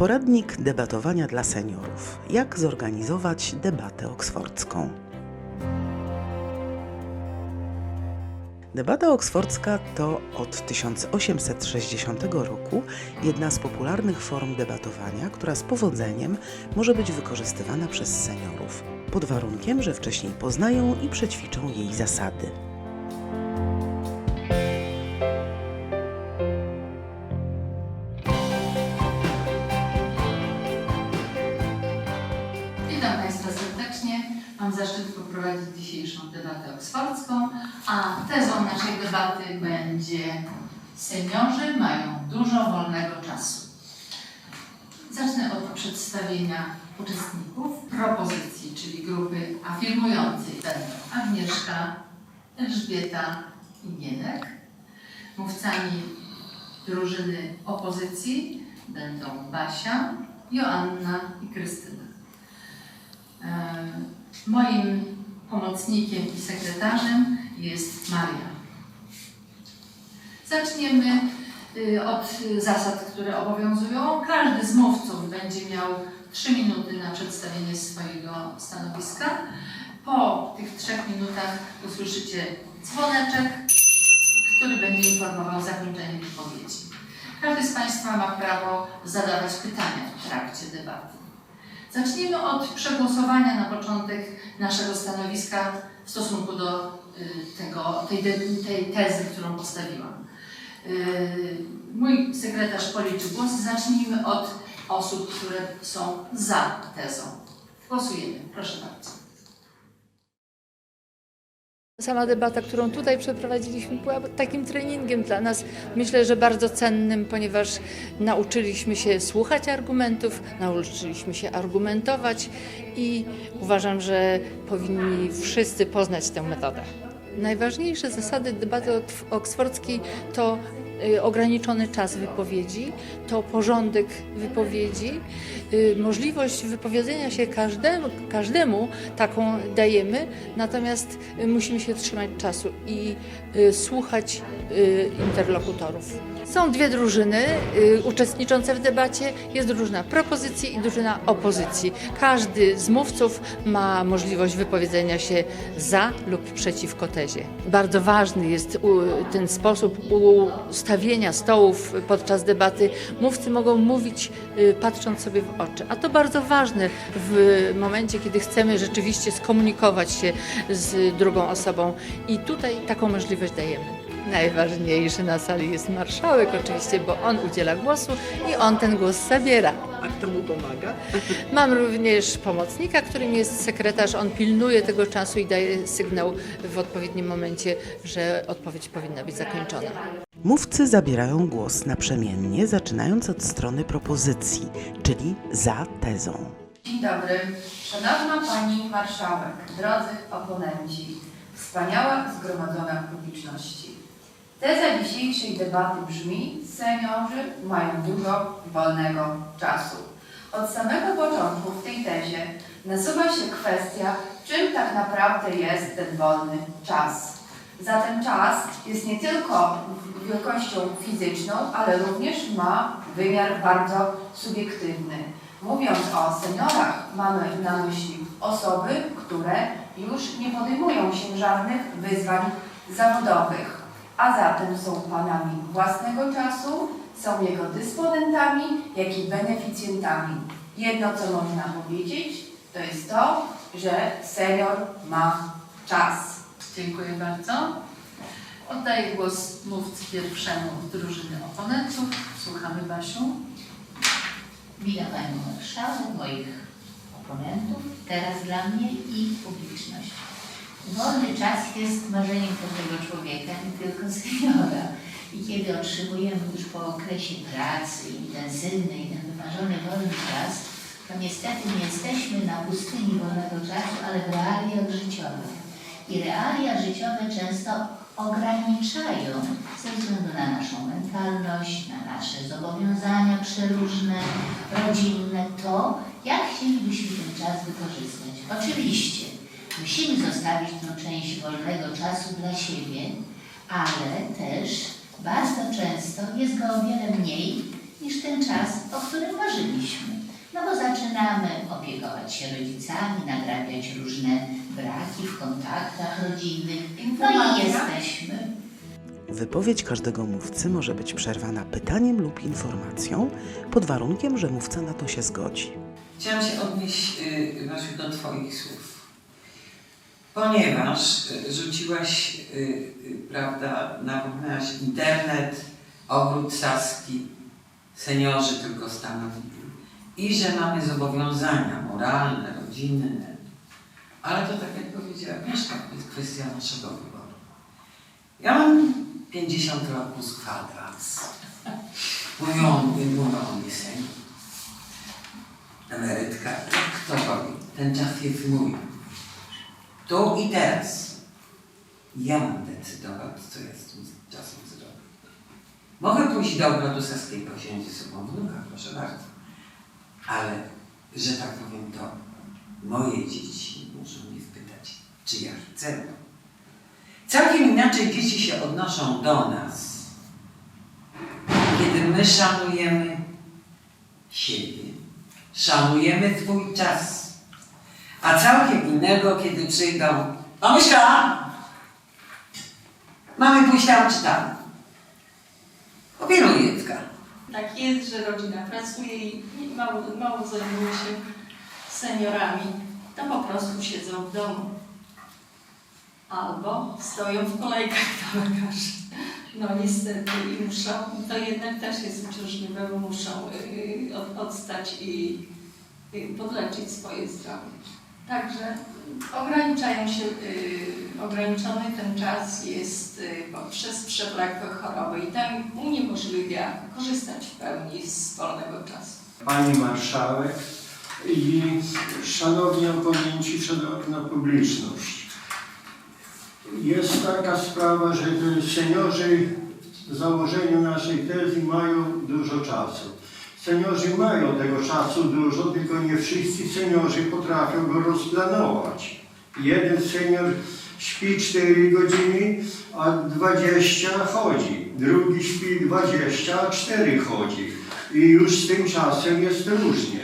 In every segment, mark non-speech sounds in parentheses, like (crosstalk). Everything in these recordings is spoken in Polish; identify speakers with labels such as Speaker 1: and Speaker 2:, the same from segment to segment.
Speaker 1: Poradnik debatowania dla seniorów. Jak zorganizować debatę oksfordzką? Debata oksfordzka to od 1860 roku jedna z popularnych form debatowania, która z powodzeniem może być wykorzystywana przez seniorów, pod warunkiem, że wcześniej poznają i przećwiczą jej zasady.
Speaker 2: Debatę oksfordzką, a tezą naszej debaty będzie seniorzy mają dużo wolnego czasu. Zacznę od przedstawienia uczestników propozycji, czyli grupy afirmującej będą Agnieszka, Elżbieta i Gienek. Mówcami drużyny opozycji będą Basia, Joanna i Krystyna. E, Moim pomocnikiem i sekretarzem jest Maria. Zaczniemy y, od zasad, które obowiązują. Każdy z mówców będzie miał 3 minuty na przedstawienie swojego stanowiska. Po tych 3 minutach usłyszycie dzwoneczek, który będzie informował o zakończeniu wypowiedzi. Każdy z Państwa ma prawo zadawać pytania w trakcie debaty. Zacznijmy od przegłosowania na początek naszego stanowiska w stosunku do y, tego, tej, tej tezy, którą postawiłam. Y, Mój sekretarz policzy głosy. Zacznijmy od osób, które są za tezą. Głosujemy. Proszę bardzo.
Speaker 3: Sama debata, którą tutaj przeprowadziliśmy, była takim treningiem dla nas. Myślę, że bardzo cennym, ponieważ nauczyliśmy się słuchać argumentów, nauczyliśmy się argumentować i uważam, że powinni wszyscy poznać tę metodę. Najważniejsze zasady debaty oksfordzkiej to ograniczony czas wypowiedzi, to porządek wypowiedzi, y, możliwość wypowiedzenia się każdemu, każdemu taką dajemy, natomiast y, musimy się trzymać czasu i y, słuchać y, interlokutorów. Są dwie drużyny y, uczestniczące w debacie. Jest drużyna propozycji i drużyna opozycji. Każdy z mówców ma możliwość wypowiedzenia się za lub przeciwko tezie. Bardzo ważny jest u- ten sposób ustawienia stołów podczas debaty. Mówcy mogą mówić y, patrząc sobie w oczy, a to bardzo ważne w momencie, kiedy chcemy rzeczywiście skomunikować się z drugą osobą i tutaj taką możliwość dajemy. Najważniejszy na sali jest marszałek oczywiście, bo on udziela głosu i on ten głos zabiera.
Speaker 1: A kto mu pomaga? (laughs)
Speaker 3: Mam również pomocnika, którym jest sekretarz. On pilnuje tego czasu i daje sygnał w odpowiednim momencie, że odpowiedź powinna być zakończona.
Speaker 1: Mówcy zabierają głos naprzemiennie, zaczynając od strony propozycji, czyli za tezą.
Speaker 4: Dzień dobry, Szanowna Pani Marszałek, drodzy oponenci, wspaniała zgromadzona publiczności. Teza dzisiejszej debaty brzmi, seniorzy mają dużo wolnego czasu. Od samego początku w tej tezie nasuwa się kwestia, czym tak naprawdę jest ten wolny czas. Zatem czas jest nie tylko wielkością fizyczną, ale również ma wymiar bardzo subiektywny. Mówiąc o seniorach, mamy na myśli osoby, które już nie podejmują się żadnych wyzwań zawodowych, a zatem są panami własnego czasu, są jego dysponentami, jak i beneficjentami. Jedno, co można powiedzieć, to jest to, że senior ma czas.
Speaker 2: Dziękuję bardzo. Oddaję głos mówcy pierwszemu drużyny oponentów. Słuchamy Basiu.
Speaker 5: Witam Panią Marszałek, moich oponentów, teraz dla mnie i publiczność. Wolny czas jest marzeniem każdego człowieka, nie tylko seniora. I kiedy otrzymujemy już po okresie pracy intensywnej ten wymarzony wolny czas, to niestety nie jesteśmy na pustyni wolnego czasu, ale w realiach życiowych. I realia życiowe często ograniczają ze względu na naszą mentalność, na nasze zobowiązania przeróżne, rodzinne, to jak chcielibyśmy ten czas wykorzystać. Oczywiście musimy zostawić tę część wolnego czasu dla siebie, ale też bardzo często jest go o wiele mniej niż ten czas, o którym marzyliśmy. No bo zaczynamy opiekować się rodzicami, nadrabiać różne braki w kontaktach rodzinnych. No i jesteśmy
Speaker 1: Wypowiedź każdego mówcy może być przerwana pytaniem lub informacją, pod warunkiem, że mówca na to się zgodzi.
Speaker 6: Chciałam się odnieść, y, Basiu, do Twoich słów. Ponieważ y, rzuciłaś, y, y, prawda, narównęłaś internet, ogród saski, seniorzy tylko stanowili. I że mamy zobowiązania moralne, rodzinne. Ale to tak jak powiedziała Mieszka, to jest kwestia naszego wyboru. Ja mam 50 lat plus kwadrans. Mówią, mówią mnie senior emerytka, kto powie, ten czas jest mój. Tu i teraz. Ja mam decydować, co ja z tym czasem zrobię. Mogę pójść do ogrodu saskiego, wziąć ze sobą wnuka, proszę bardzo. Ale, że tak powiem, to moje dzieci muszą mnie spytać, czy ja chcę. Całkiem inaczej dzieci się odnoszą do nas, kiedy my szanujemy siebie, szanujemy swój czas. A całkiem innego, kiedy przyjdą, mamuśka, mamy pójść tam czy tam. Opieluj dziecka.
Speaker 7: Tak jest, że rodzina pracuje i mało, mało zajmuje się seniorami. To po prostu siedzą w domu. Albo stoją w kolejkach do lekarzy. No niestety i muszą, to jednak też jest uciążliwe, bo muszą y, od, odstać i y, podleczyć swoje zdrowie. Także ograniczają się, y, ograniczony ten czas jest y, poprzez przewlekłe choroby i to im uniemożliwia korzystać w pełni z wolnego czasu.
Speaker 8: Pani Marszałek i Szanowni Oponenci, Szanowna Publiczność. Jest taka sprawa, że seniorzy w założeniu naszej tezy mają dużo czasu. Seniorzy mają tego czasu dużo, tylko nie wszyscy seniorzy potrafią go rozplanować. Jeden senior śpi 4 godziny, a 20 chodzi. Drugi śpi 20, a 4 chodzi. I już z tym czasem jest różnie.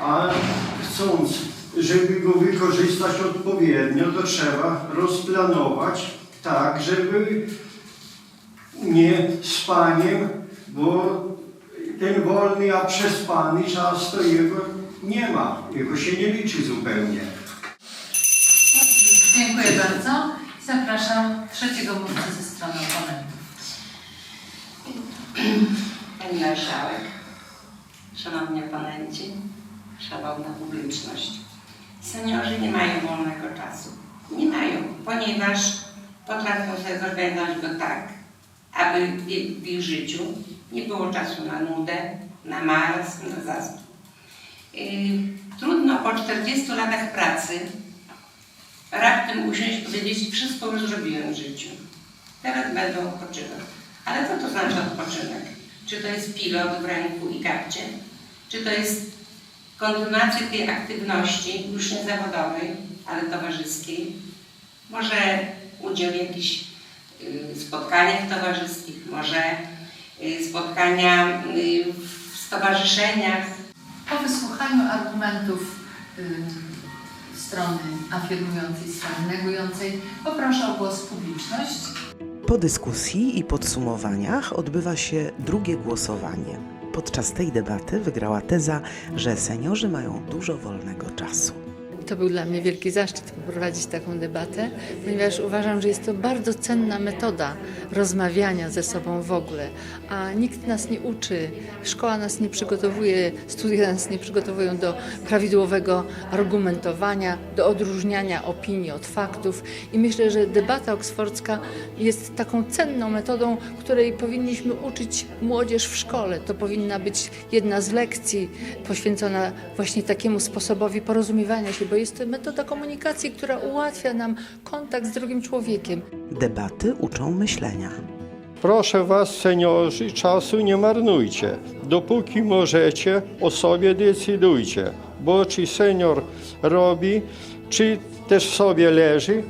Speaker 8: A chcąc, żeby go wykorzystać odpowiednio, to trzeba rozplanować tak, żeby nie spaniem, bo ten wolny, a przespany czas to jego nie ma. Jego się nie liczy zupełnie.
Speaker 2: Dziękuję bardzo. Zapraszam trzeciego mówcę ze strony oponentów.
Speaker 9: Pani Marszałek, Szanowni Oponenci, Szanowna Publiczność. Seniorzy nie mają wolnego czasu. Nie mają, ponieważ potrafią sobie zorganizować go tak, aby w ich życiu nie było czasu na nudę, na marazm, na zasób. Yy, trudno po 40 latach pracy raptem usiąść i powiedzieć, wszystko już zrobiłem w życiu. Teraz będę odpoczywać. Ale co to znaczy odpoczynek? Czy to jest pilot w ręku i kapcie? Czy to jest kontynuacja tej aktywności, już nie zawodowej, ale towarzyskiej? Może udział w jakichś y, spotkaniach towarzyskich, może y, spotkania y, w stowarzyszeniach,
Speaker 2: Po wysłuchaniu argumentów y, strony afirmującej, strony negującej, poproszę o głos publiczność.
Speaker 1: Po dyskusji i podsumowaniach odbywa się drugie głosowanie. Podczas tej debaty wygrała teza, że seniorzy mają dużo wolnego czasu.
Speaker 3: To był dla mnie wielki zaszczyt poprowadzić taką debatę, ponieważ uważam, że jest to bardzo cenna metoda rozmawiania ze sobą w ogóle, a nikt nas nie uczy, szkoła nas nie przygotowuje, studia nas nie przygotowują do prawidłowego argumentowania, do odróżniania opinii od faktów i myślę, że debata oksfordzka jest taką cenną metodą, której powinniśmy uczyć młodzież w szkole. To powinna być jedna z lekcji poświęcona właśnie takiemu sposobowi porozumiewania się, bo jest to metoda komunikacji, która ułatwia nam kontakt z drugim człowiekiem.
Speaker 1: Debaty uczą myślenia.
Speaker 8: Proszę Was, seniorzy, czasu nie marnujcie. Dopóki możecie, o sobie decydujcie. Bo czy senior robi, czy też sobie leży,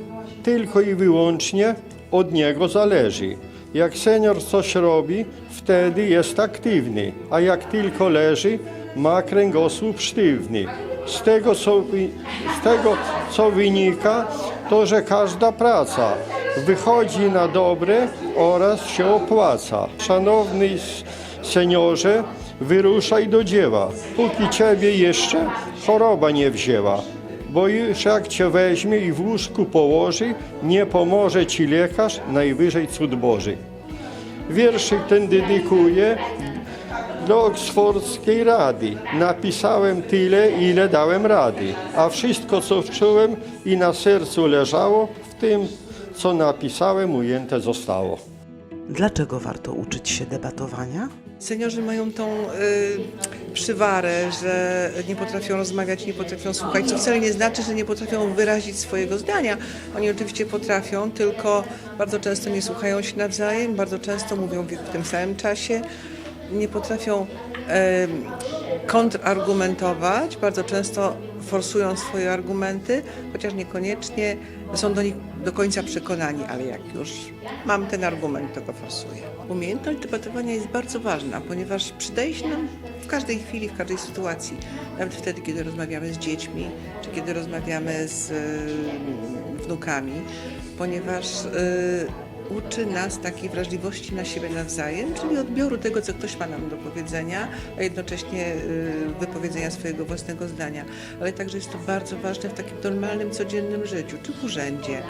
Speaker 8: tylko i wyłącznie od niego zależy. Jak senior coś robi, wtedy jest aktywny, a jak tylko leży, ma kręgosłup sztywny. Z tego, co, z tego, co wynika, to, że każda praca wychodzi na dobre oraz się opłaca. Szanowny seniorze, wyruszaj do dzieła, póki ciebie jeszcze choroba nie wzięła. Bo już jak cię weźmie i w łóżku położy, nie pomoże ci lekarz, najwyżej cud Boży. Wierszyk ten dedykuję do Oksfordzkiej Rady. Napisałem tyle, ile dałem rady, a wszystko, co czułem i na sercu leżało, w tym, co napisałem, ujęte zostało.
Speaker 1: Dlaczego warto uczyć się debatowania?
Speaker 10: Seniorzy mają tą y, przywarę, że nie potrafią rozmawiać, nie potrafią słuchać, co wcale nie znaczy, że nie potrafią wyrazić swojego zdania. Oni oczywiście potrafią, tylko bardzo często nie słuchają się nawzajem, bardzo często mówią w w tym samym czasie, nie potrafią em, kontrargumentować, bardzo często forsują swoje argumenty, chociaż niekoniecznie są do nich do końca przekonani, ale jak już mam ten argument, to go forsuję. Umiejętność debatowania jest bardzo ważna, ponieważ przydaje się nam w każdej chwili, w każdej sytuacji. Nawet wtedy, kiedy rozmawiamy z dziećmi, czy kiedy rozmawiamy z wnukami, ponieważ y, uczy nas takiej wrażliwości na siebie nawzajem, czyli odbioru tego, co ktoś ma nam do powiedzenia, a jednocześnie y, wypowiedzenia swojego własnego zdania. Ale także jest to bardzo ważne w takim normalnym, codziennym życiu, czy w urzędzie,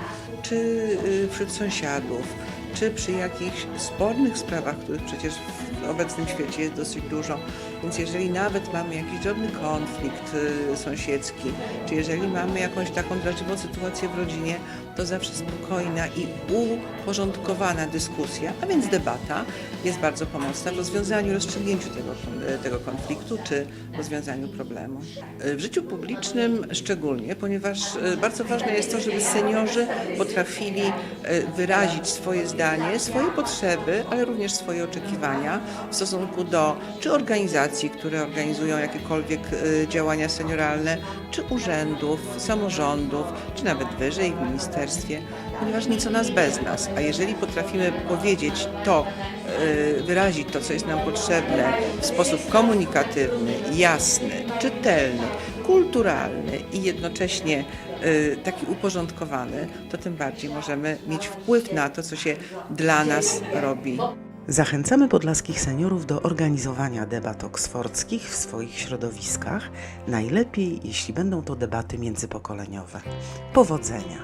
Speaker 10: czy y, wśród sąsiadów, czy przy jakichś spornych sprawach, których przecież w obecnym świecie jest dosyć dużo. Więc jeżeli nawet mamy jakiś drobny konflikt y, sąsiedzki, czy jeżeli mamy jakąś taką drażliwą sytuację w rodzinie, to zawsze spokojna i uporządkowana dyskusja, a więc debata, jest bardzo pomocna w rozwiązaniu, rozstrzygnięciu tego, kon- tego konfliktu czy rozwiązaniu problemu. Y, W życiu publicznym szczególnie, ponieważ y, bardzo ważne jest to, żeby seniorzy potrafili y, wyrazić swoje zdanie, swoje potrzeby, ale również swoje oczekiwania w stosunku do czy organizacji, które organizują jakiekolwiek y, działania senioralne, czy urzędów, samorządów, czy nawet wyżej w ministerstwie, ponieważ nic o nas bez nas. A jeżeli potrafimy powiedzieć to, y, wyrazić to, co jest nam potrzebne w sposób komunikatywny, jasny, czytelny, kulturalny i jednocześnie y, taki uporządkowany, to tym bardziej możemy mieć wpływ na to, co się dla nas robi.
Speaker 1: Zachęcamy podlaskich seniorów do organizowania debat oksfordzkich w swoich środowiskach, najlepiej jeśli będą to debaty międzypokoleniowe. Powodzenia!